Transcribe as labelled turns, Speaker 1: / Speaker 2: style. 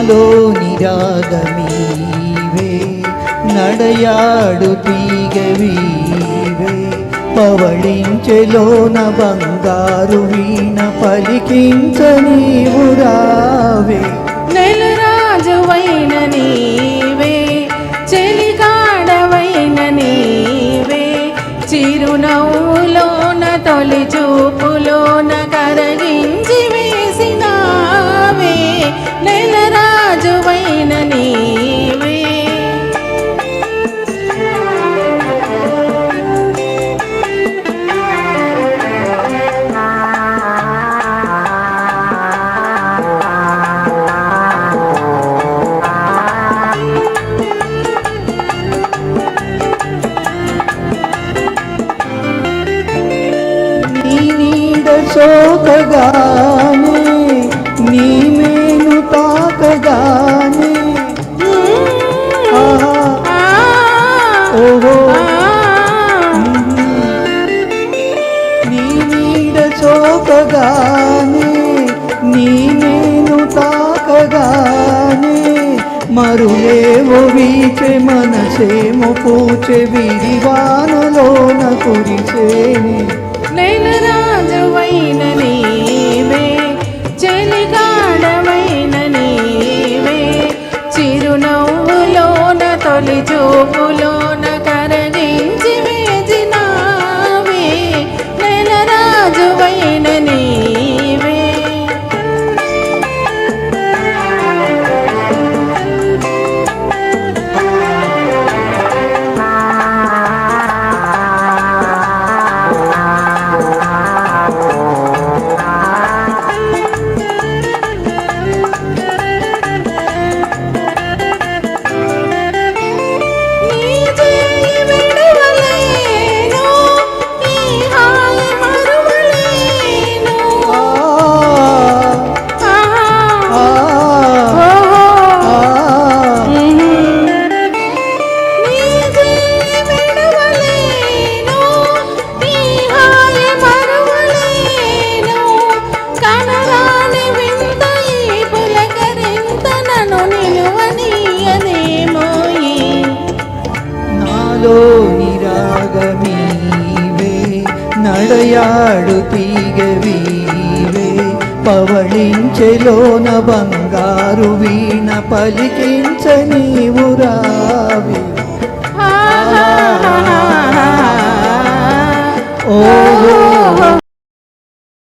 Speaker 1: నాలో నిరాగమీవే నడయాడు తీగవీవే. పవళించెలోన బంగారు వీణ పలికించనీవు రావే.
Speaker 2: నెలరాజువైన నీవే చెలికాడవైన నీవే. చిరునవ్వులోన తొలి చూపు వేసినావే నెలరాజువైన నీవే
Speaker 1: నీ నీడ వీచే మనసేమో పూచే విరివానలోన కురిసేనే
Speaker 2: నెలరాజువైన నీవే చెలిగాడమైన నీవే. చిరునవ్వులోన తొలి చూపులోన కరగించి వేసినావే నెలరాజువైన నీవే
Speaker 1: నాలోని రాగమీవే నడయాడు తీగవీవే పవళించెలోన బంగారు వీణ పలికించ నీవు రావి.